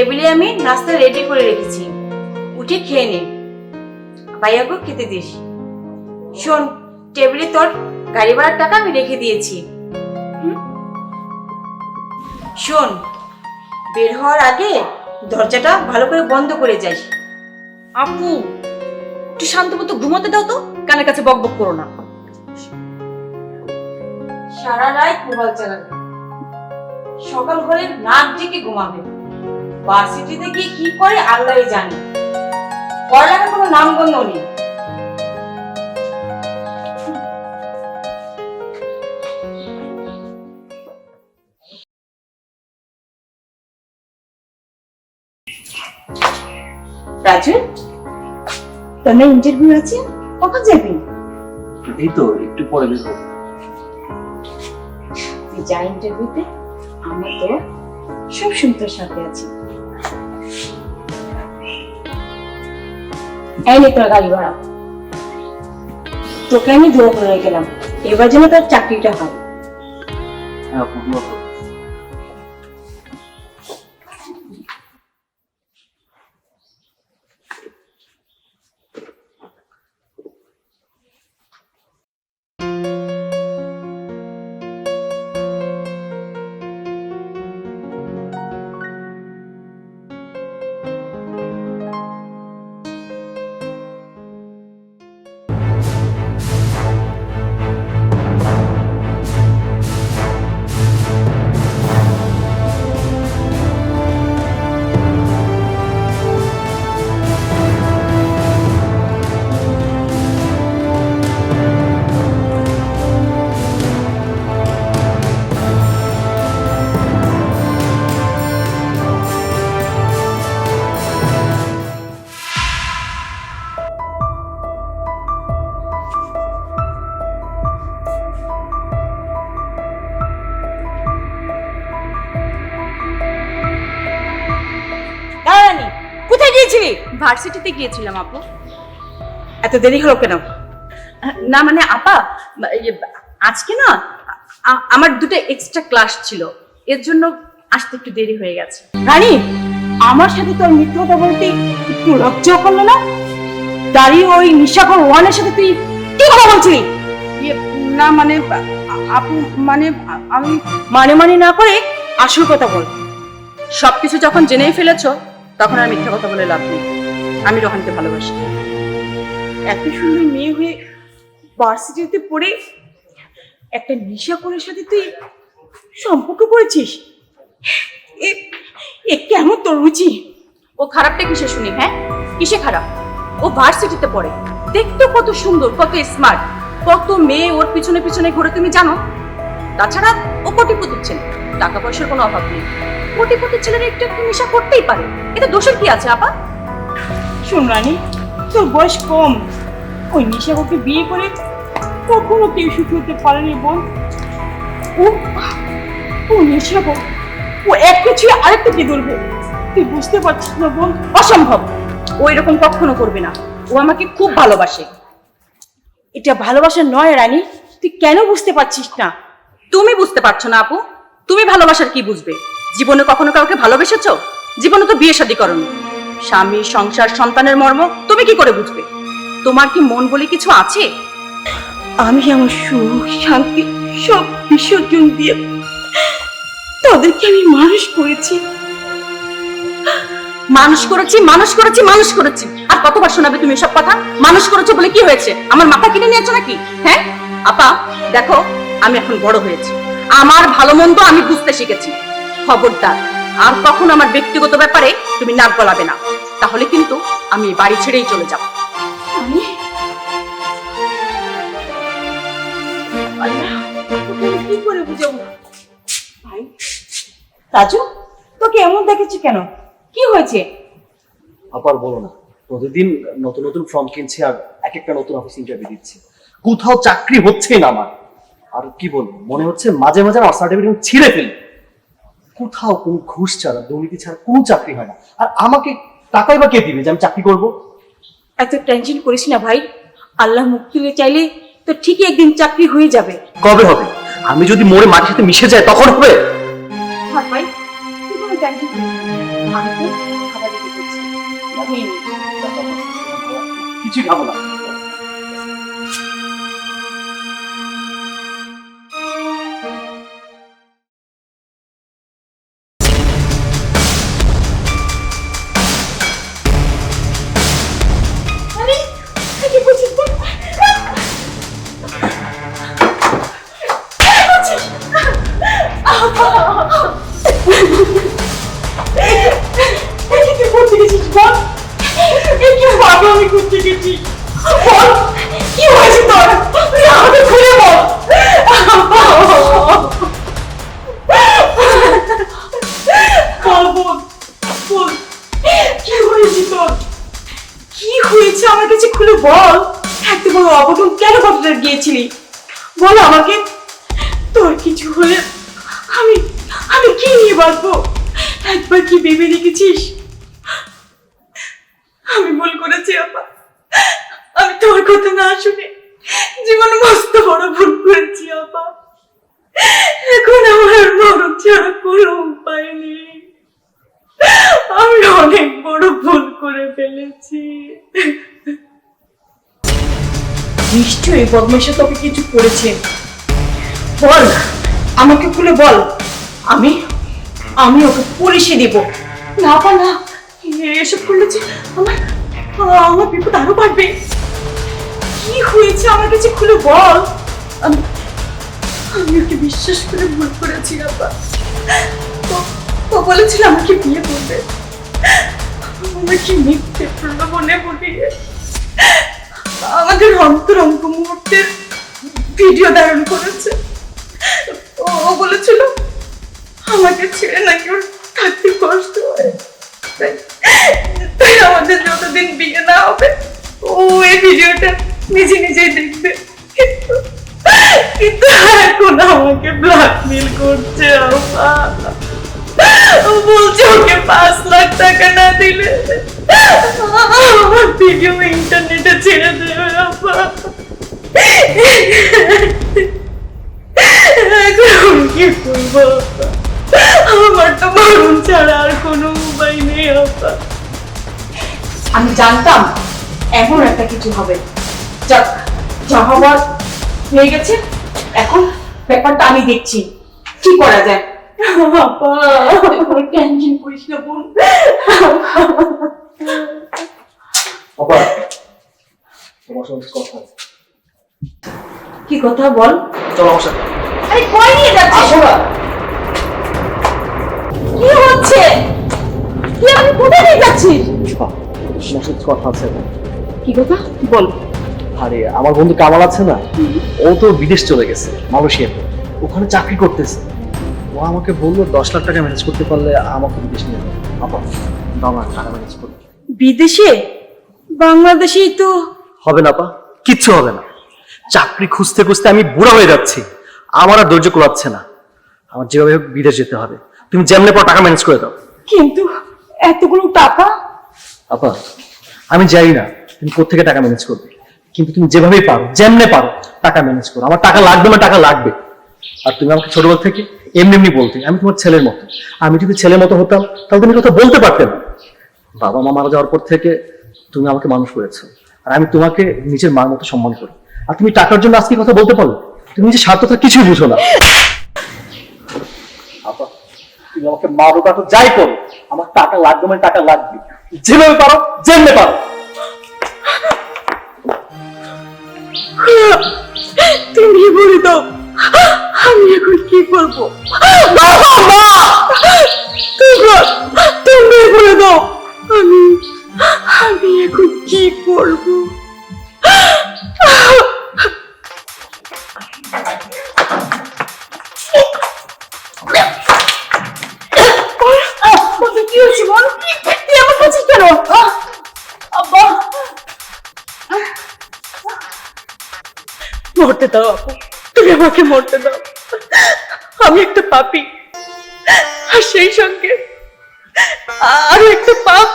টেবিলে আমি নাস্তা রেডি করে রেখেছি। উঠে খেয়ে নে। ভাইয়াকে খেতে দিস। শোন টেবিলে তোর গাড়ি ভাড়ার টাকা আমি রেখে দিয়েছি। শোন বের হওয়ার আগে দরজাটা ভালো করে বন্ধ করে যাস। আপু একটু শান্ত মতো ঘুমোতে দাও তো কানের কাছে বক বক করো না। সারা রাত মোবাইল চালাবে। সকাল হলে নাক ডেকে ঘুমাবে। ভার্সিটিতে গিয়ে কি করে আল্লাহই জানে? পড়ালেখার কোনো নাম গন্ধ নেই। রাজু না ইন্টারভিউ আছে? কখন যাবি? এই তো একটু পরে বের হব। তুই যা ইন্টারভিউতে আমার তো সব সুন্দর সাথে আছে। এই নে তোর গাড়ি ভাড়া। তোকে আমি জোর করে গেলাম এবার যেন তোর চাকরিটা হয়। ভার্সিটিতে গিয়েছিলাম আপু। এত দেরি হলো কেন? না মানে আপা আজকে না আমার দুটো এক্সট্রা ক্লাস ছিল। এর জন্য আসতে একটু দেরি হয়ে গেছে। রানী আমার সাথে তোর কথা বলতে একটু লজ্জা করল না? দাঁড়িয়ে ওই নিশাকর ওয়ানের সাথে তুই কি কথা বলছিলি? না মানে আপু মানে আমি মানে মানে না করে আসল কথা বল। সবকিছু যখন জেনেই ফেলেছো তখন আর মিথ্যা কথা বলে লাভ নেই। আমি রোহানকে ভালোবাসি। এত সুন্দর মেয়ে হয়ে ভার্সিটিতে পড়ে একটা নিশাকরের সাথে তুই সম্পর্ক করেছিস? এ কেমন তোর রুচি? ও খারাপটা কিসে শুনি হ্যাঁ? কিসে খারাপ? ও ভার্সিটিতে পড়ে। দেখতে কত সুন্দর, কত স্মার্ট কত মেয়ে ওর পিছনে পিছনে ঘুরে, তুমি জানো? তাছাড়া ও কোটিপতির ছেলে, টাকা পয়সার কোনো অভাব নেই। কোটিপতির ছেলেরা একটু একটু নেশা করতেই পারে? এটা দোষের কি আছে, আপা? শোন রানী, তোর বয়স কম। ওই নিশাকরকে বিয়ে করে কখনো কেউ সুখী হতে পারেনি বোন ও ও নিশাকর ও এক কিছু আরেকটাকে ধরবে তুই বুঝতে পারছিস না বোন অসম্ভব। ও এরকম কখনো করবে না। ও আমাকে খুব ভালোবাসে। এটা ভালোবাসা নয় রানী, তুই কেন বুঝতে পারছিস না? তুমি বুঝতে পারছ না আপু। তুমি ভালোবাসার কি বুঝবে? জীবনে কখনো কাউকে ভালোবেসেছো? জীবনে তো বিয়ে শাদী করনি। স্বামী সংসার সন্তানের মর্ম তুমি কি করে বুঝবে? তোমার কি মন বলে কিছু আছে? আমি আমার সুখ শান্তি সব বিসর্জন দিয়ে তাদেরকে আমি মানুষ করেছি। মানুষ করেছি মানুষ করেছি মানুষ করেছি। আর কতবার শোনাবে তুমি সব কথা? মানুষ করেছ বলে কি হয়েছে? আমার মাথা কিনে নিয়েছো নাকি? হ্যাঁ? আপা দেখো আমি এখন বড় হয়েছি। আমার ভালো মন্দ আমি বুঝতে শিখেছি। খবরদার আর কখন আমার ব্যক্তিগত ব্যাপারে তুমি নাক গলাবে না। তাহলে কিন্তু আমি বাড়ি ছেড়েই চলে যাব। তোকে আমি কি করে বুঝাবো? ভাই রাজু তোকে এমন দেখেছি কেন? কি হয়েছে? আবার বলো না প্রতিদিন নতুন নতুন ফর্ম কিনছি আর এক একটা নতুন অফিস ইন্টারভিউ দিচ্ছি। কোথাও চাকরি হচ্ছে না আমার। আর কি বলব মনে হচ্ছে মাঝে মাঝে আমার সার্টিফিকেট ছিঁড়ে ফেলি। কোথাও কোনো ঘুষ ছাড়া দুর্নীতি ছাড়া কোনো চাকরি হয় না। আর আমাকে টাকাই বা কে দিবে যে আমি চাকরি করব? এত টেনশন করিস না ভাই। আল্লাহ মুক্তি দিতে চাইলে তো ঠিকই একদিন চাকরি হয়ে যাবে। কবে হবে? আমি যদি মরে মাটির সাথে মিশে যাই তখন হবে? থাক ভাই তুই কোনো টেনশন করিস না। আমি তো খাবার রেডি করছি। কিছুই খাব না। গিয়েছিলি বল আমাকে, তোর কিছু হলে আমি আমি কি নিয়ে বাঁচবো? একবার কি ভেবে দেখেছিস? আমি ভুল করেছি আপা আমি তোর কথা না শুনে জীবনে মস্ত বড় ভুল করেছি আপা এখন আমার মরণ ছাড়া কোনো উপায় নেই। আমি অনেক বড় ভুল করে ফেলেছি। নিশ্চয়ই বদমাইশা তোকে কিছু করেছে। বল আমাকে খুলে বল। আমি আমি ওকে পুলিশে দিব। না পা না। এসব করলে যে আমার আমার বিপদ আরও বাড়বে। কি হয়েছে? আমার কাছে খুলে বল। আমি ওকে বিশ্বাস করে ভুল করেছি আপা। ও- বলেছিল আমাকে বিয়ে করবে। আমাকে মিথ্যে প্রলোভনে বলিয়ে আমাদের অন্তরঙ্গ মুহূর্তের ভিডিও ধারণ করেছে। ও বলেছিল, আমাকে ছেড়ে নাকি ওর থাকতে কষ্ট হয়। তাই আমাদের যতদিন বিয়ে না হবে, ও এই ভিডিওটা নিজে নিজেই দেখবে। কিন্তু কিন্তু এখন আমাকে ব্ল্যাকমেল করছে আপা বলছে ওকে পাঁচ লাখ টাকা না দিলে। আমার ভিডিও ইন্টারনেটে ছেড়ে দেবে আপা এখন কি করব আমার তো মরণ ছাড়া আর কোনো উপায় নেই আপা আমি জানতাম এমন একটা কিছু হবে। যাক, যা হওয়ার হয়ে গেছে। এখন ব্যাপারটা আমি দেখছি। কি করা যায়? টেনশন করিস না বোন বাবা তোমার সঙ্গে কথা কি কথা বল? চলো আমার সাথে। আরে কই নিয়ে যাচ্ছিস? আসো না। কি হচ্ছে? কি আমি কোথায় নিয়ে যাচ্ছিস? তোমার সাথে কথা আছে কি কথা? বল। আরে আমার বন্ধু কামাল আছে না? ও তো বিদেশ চলে গেছে মালয়েশিয়াতে। ওখানে চাকরি করতেছে। ও আমাকে বলল দশ লাখ টাকা ম্যানেজ করতে পারলে আমাকে বিদেশ নিয়ে যাবে। বাবা না টাকা ম্যানেজ করতে বিদেশে? বাংলাদেশেই তো। হবে না পা কিচ্ছু হবে না। চাকরি খুঁজতে খুঁজতে আমি বুড়া হয়ে যাচ্ছি। আমার আর ধৈর্য কোলাচ্ছে না। আমার যেভাবে হোক বিদেশ যেতে হবে। তুমি যেমনে পর টাকা ম্যানেজ করে দাও। কিন্তু এতগুলো টাকা? আপা আমি জানি না। তুমি কোথেকে টাকা ম্যানেজ করবে? কিন্তু তুমি যেভাবেই পারো যেমনে পারো টাকা ম্যানেজ করো। আমার টাকা লাগবে না টাকা লাগবে। আর তুমি আমাকে ছোটবেলা থেকে এমনি এমনি বলতে, আমি তোমার ছেলের মতো। আমি যদি ছেলের মতো হতাম, তাহলে তুমি কথা বলতে পারতে না। বাবা মা মারা যাওয়ার পর থেকে তুমি আমাকে মানুষ করেছ। আর আমি তোমাকে নিজের মার মতো সম্মান করি। আর তুমি টাকার জন্য আজকে কথা বলতে পারো? তুমি নিজের স্বার্থটা কিছুই বুঝো না। তুমি আমাকে মারো কাটো যাই করো। আমার টাকা লাগবে মানে টাকা লাগবে। যেভাবে পারো, যেমনে পারো। তুমি বলে দাও আমি এখন কি করব বাবা মা তোমরা তুমি বলে দাও আমি আমি এখন কি করব কি হয়েছে বল তুই আমার কাছে কেন আব্বা মরতে দাও আপু তুমি আমাকে মরতে দাও। আমি একটা পাপি। আর সেই সঙ্গে আরও একটা পাপ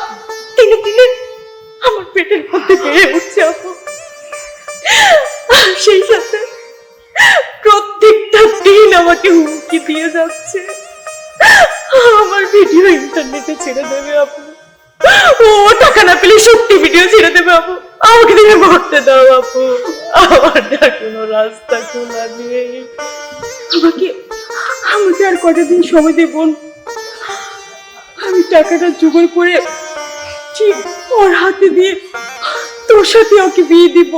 দিনে দিনে আমার পেটের মধ্যে বেড়ে উঠছে আপু। সেই সাথে প্রত্যেকটা দিন আমাকে হুমকি দিয়ে যাচ্ছে। আমার ভিডিও ইন্টারনেটে ছেড়ে দেবে আপু। ও টাকা না পেলে সত্যি ভিডিও ছেড়ে দেবে আপু। আমাকে দিয়ে মরতে দাও আপু আমার না কোনো রাস্তা খোলা নেই। আমাকে আমাকে আর কটা দিন সময় দে বোন আমি টাকাটা জোগাড় করে ঠিক ওর হাতে দিয়ে তোর সাথে ওকে বিয়ে দিব।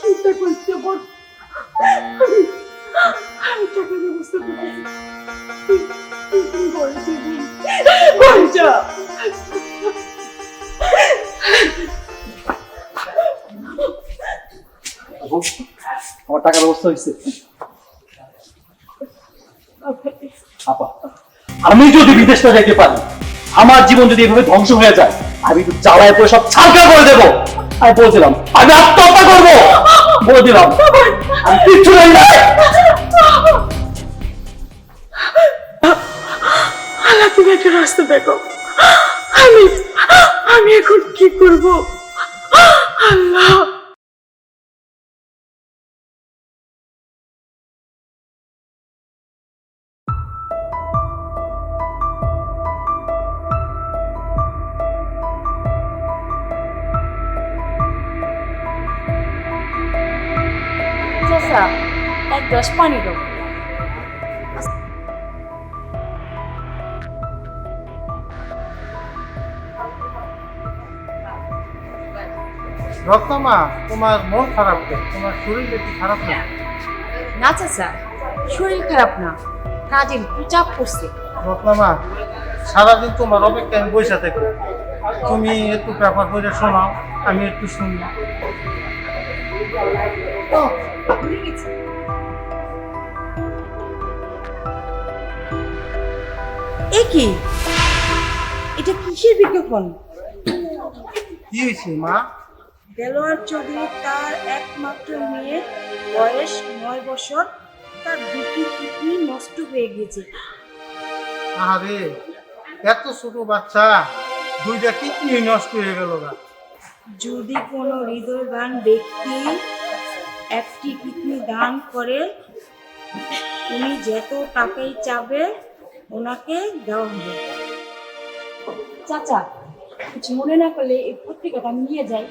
চিন্তা করতে বোন আমার টাকার ব্যবস্থা হয়েছে। আপা আমি যদি বিদেশ না যাইতে পারি আমার জীবন যদি এভাবে ধ্বংস হয়ে যায় আমি তো জ্বালায় পরে সব ছাড়কা করে দেবো। আমি বলছিলাম আমি আত্মহত্যা করব। বলে দিলাম আমি কিচ্ছু জানি না একটা দেখো। আমি আমি এখন কি করব? আল্লাহ। এক গ্লাস পানি দাও রত্নমা তোমার মন খারাপ কেন? তোমার শরীর একটু খারাপ না? না চাচা শরীর খারাপ না। কাজের একটু চাপ পড়ছে রত্নমা সারাদিন তোমার অপেক্ষায় আমি বসে থাকি তুমি একটু পেপার করে শোনাও আমি একটু শুনি। ও ভুলে গেছি। এ কি? এটা কিসের বিজ্ঞাপন? কি হয়েছে মা? দেলোয়ার চৌধুরী তার একমাত্র মেয়ে বয়স নয় বছর। তার দুটি কিডনি নষ্ট হয়ে গেছে। আরে এত ছোট বাচ্চা দুইটা কিডনি নষ্ট হয়ে গেল যদি কোনো হৃদয়বান ব্যক্তি একটি কিডনি দান করে উনি যত টাকাই চাবে ওনাকে দেওয়া হবে। চাচা কিছু মনে না করলে এই পত্রিকাটা আমি নিয়ে যাই।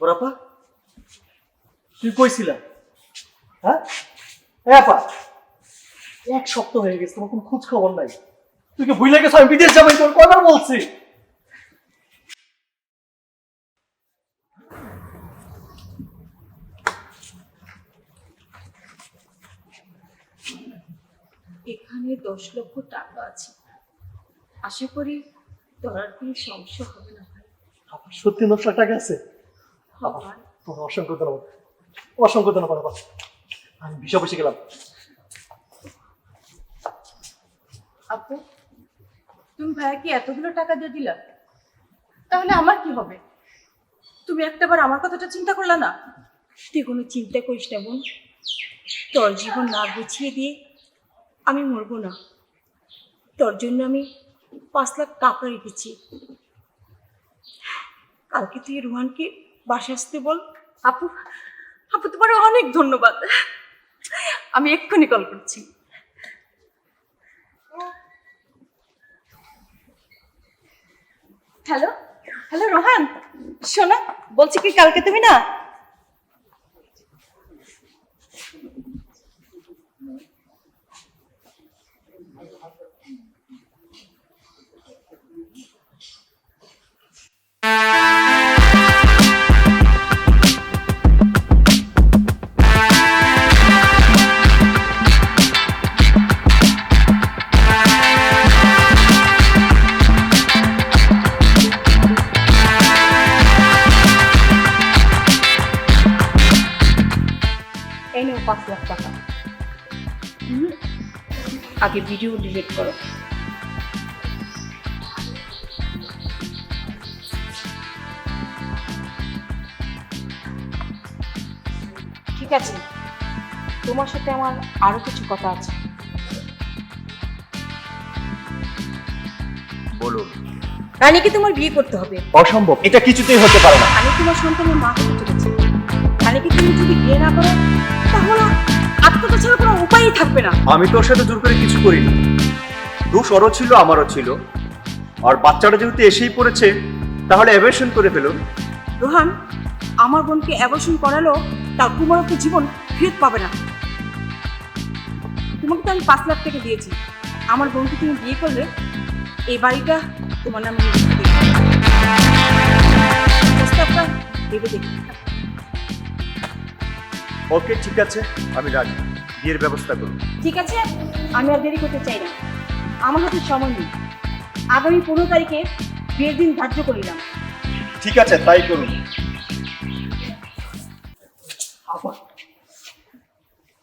বরাপা তুই কইছিলা? হ্যাঁ? এক সপ্তাহ হয়ে গেছে, তোমার কোনো খোঁজ খবর নাই। তুই কি ভুলে গেছো? আমি বিদেশ যাব তোর কয়বার বলছি। এখানে দশ লক্ষ টাকা আছে। আশা করি ধরার কোনো সমস্যা হবে না ভাই। সত্যি দশ লাখ টাকা আছে? তোমার অসংখ্য ধন্যবাদ। অসংখ্য ধন্যবাদ আপা আমি বসে গেলাম। আপু তুমি ভাইয়াকে এতগুলো টাকা দিয়ে দিলা। তাহলে আমার কি হবে? তুমি একটাবার আমার কথাটা চিন্তা করলা না? তুই কোনো চিন্তা করিস না বোন। তোর জীবন না গুছিয়ে দিয়ে আমি মরবো না। তোর জন্য আমি পাঁচ লাখ টাকা রেখেছি। কালকে তুই রোহানকে বাসা আসতে বল। আপু আপু, তোমার অনেক ধন্যবাদ। আমি এক্ষুনি কল করছি। হ্যালো হ্যালো রোহান, শোনো, বলছি কি কালকে তুমি না লাখ টাকা। আগে ভিডিও ডিলিট করো। ঠিক আছে তোমার সাথে আমার আরও কিছু কথা আছে। বলুন রানীকে তোমার বিয়ে করতে হবে। অসম্ভব এটা কিছুতেই হতে পারে না। আমি তোমার সন্তানের মা হতে চলেছি। রানীকে তুমি যদি বিয়ে না করো তাহলে আত্মহত্যা ছাড়া কোনো উপায়ই থাকবে না। আমি তোর সাথে জোর করে কিছু করিনি। দোষ ওরও ছিল আমারও ছিল। আর বাচ্চাটা যেহেতু এসেই পড়েছে তাহলে অ্যাবেশন করে ফেলুন রোহান আমার বোনকে অ্যাবর্শন করালো তার কুমারকে জীবন ফেরত পাবে না। তোমাকে তো আমি পাঁচ লাখ টাকা দিয়েছি। আমার বোনকে তুমি বিয়ে করলে এই বাড়িটা তোমার নামে প্রস্তাবটা ভেবে দেখি। ওকে ঠিক আছে আমি রাজি। বিয়ের ব্যবস্থা করুন। ঠিক আছে? আমি আর দেরি করতে চাই না। আমার হাতে সময় নেই। আগামী পনেরো তারিখে বিয়ের দিন ধার্য করিলাম ঠিক আছে তাই করুন। আবার?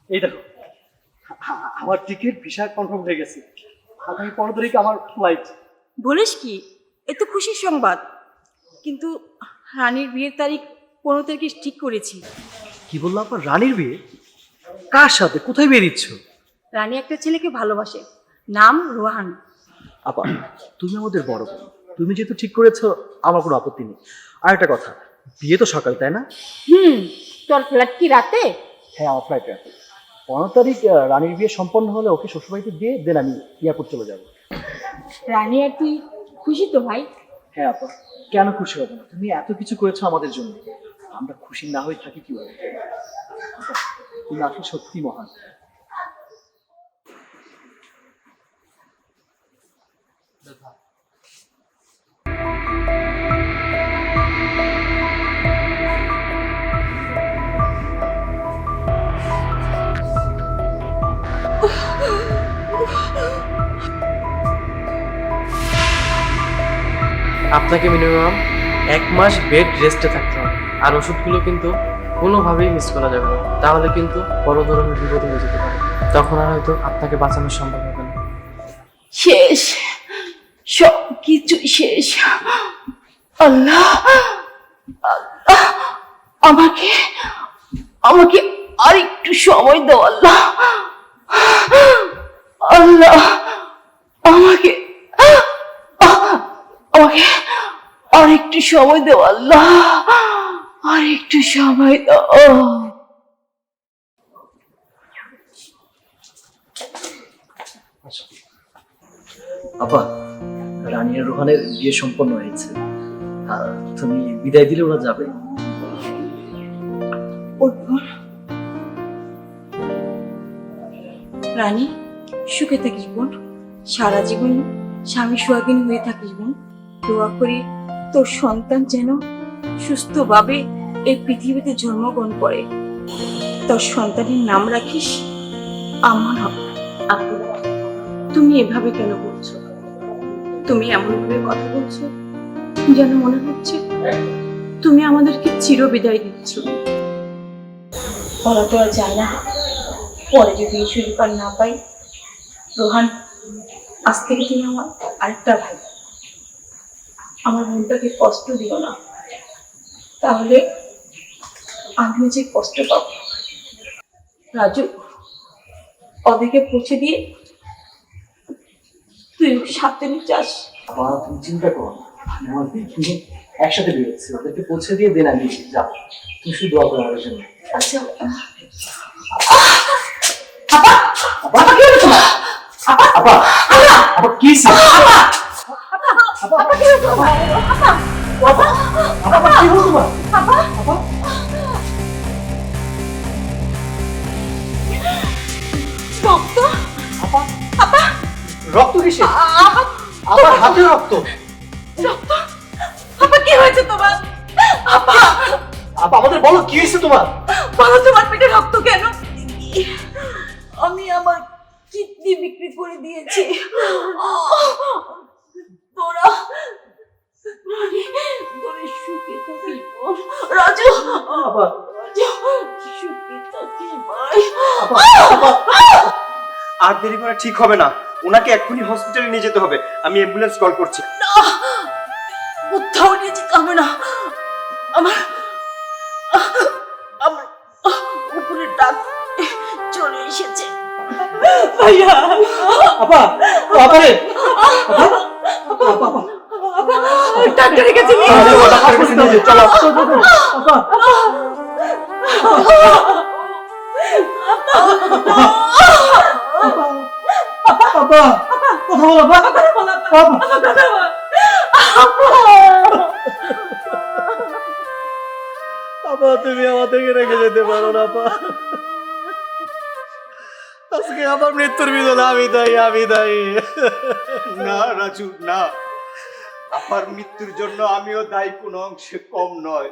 এই দেখো আমার টিকিট ভিসা কনফার্ম হয়ে গেছে। আগামী পনেরো তারিখে আমার ফ্লাইট বলিস কি? এ তো খুশির সংবাদ। কিন্তু রানীর বিয়ের তারিখ পনেরো তারিখে ঠিক করেছি। কি বলল আপনার? রানীর বিয়ে? কার সাথে? কোথায় বিয়ে দিচ্ছ? রানী একটা ছেলেকে ভালোবাসে নাম রোহান। আপা তুমি আমাদের বড় বোন। তুমি যেহেতু ঠিক করেছ আমার কোনো আপত্তি নেই। আর একটা কথা বিয়ে তো সকাল তাই না? হুম তোর ফ্ল্যাট কি রাতে? হ্যাঁ আমার ফ্লাইট আছে। পনেরো তারিখ আহ, রানীর বিয়ে সম্পন্ন হলে ওকে শ্বশুরবাড়িতে দিয়ে দেন আমি এয়ারপোর্ট চলে যাব। রানী আর তুই খুশি তো ভাই? হ্যাঁ আপা। কেন খুশি হব না? তুমি এত কিছু করেছ আমাদের জন্য। আমরা খুশি না হয়ে থাকি কি আসলে সত্যি মহান। আপনাকে মিনিমাম এক মাস বেড রেস্টে থাকতে হবে। আর ওষুধগুলো কিন্তু কোনোভাবেই মিস করা যাবে না। তাহলে কিন্তু বড় ধরনের বিপদ হয়ে যেতে পারে। তখন আর হয়তো আপনাকে বাঁচানো সম্ভব হবে না। শেষ। সব কিছু শেষ। আল্লাহ আল্লাহ, আমাকে আমাকে আর একটু সময় দাও, আল্লাহ। আল্লাহ, আমাকে আমাকে আর একটু সময় দাও, আল্লাহ। আর একটু সময় দাও। আপা রানী আর রোহানের বিয়ে সম্পন্ন হয়েছে। তুমি বিদায় দিলে ওরা যাবে। রানী সুখে থাকিস বোন। সারা জীবন স্বামী সোহাগিনী হয়ে থাকিস বোন। দোয়া করি তোর সন্তান যেন সুস্থভাবে এই পৃথিবীতে জন্মগ্রহণ করে। তোর সন্তানের নাম রাখিস আমার আপু তুমি এভাবে কেন বলছো? তুমি এমন ভাবে কথা বলছো যেন মনে হচ্ছে তুমি আমাদেরকে চির বিদায় দিচ্ছ। বলা তো আর যায় না। পরে যদি আর না পাই রোহান, আজ থেকে তুমি আমার আরেকটা ভাই। আমার মনটাকে কষ্ট দিও না। তাহলে আমিও যে কষ্ট পাব। রাজু ওদেরকে পৌঁছে দিয়ে তুই সাবধানে যাস। আপা তুমি চিন্তা করো না। আমি আমার দিদি একসাথে বেরোচ্ছি ওদেরকে পৌঁছে দিয়ে দেন আমি যাব। তুমি শুধু দোয়া করো আমার জন্য। আচ্ছা। আপা! কি হলো তোমার? আপা আপা আপা কি হয়েছে? আপা! আপা কি হলো তোমার? আপা! আপা কি হলো তোমার? আপা! রক্ত রক্ত কিসে আমার হাতে রক্ত? রক্ত? আপা কি হয়েছে তোমার? আপা! আপা আমাদের বলো কি হয়েছে তোমার? বলো তোমার পেটে রক্ত কেন? আমি আমার কিডনি বিক্রি করে দিয়েছি। তোরা তোরা সুখে থাকিস। রাজু। আপা। রাজু সুখে থাকিস ভাই। আপা আপা। আর দেরি করা ঠিক হবে না। ওনাকে এক্ষুনি হসপিটালে নিয়ে যেতে হবে। আমি অ্যাম্বুলেন্স কল করছি। কোথাও নিয়ে যেতে হবে না আমার উপরে ডাক চলে এসেছে। ভাইয়া! আপা রে! চলো কথা বলো আপা আপা তুমি আমাদেরকে রেখে যেতে পারো না আপা আজকে আমার মৃত্যুর বিধান আমি দায়ী আমি দায়ী। না রাজু না। আপার মৃত্যুর জন্য আমিও দায়ী কোনো অংশে কম নয়।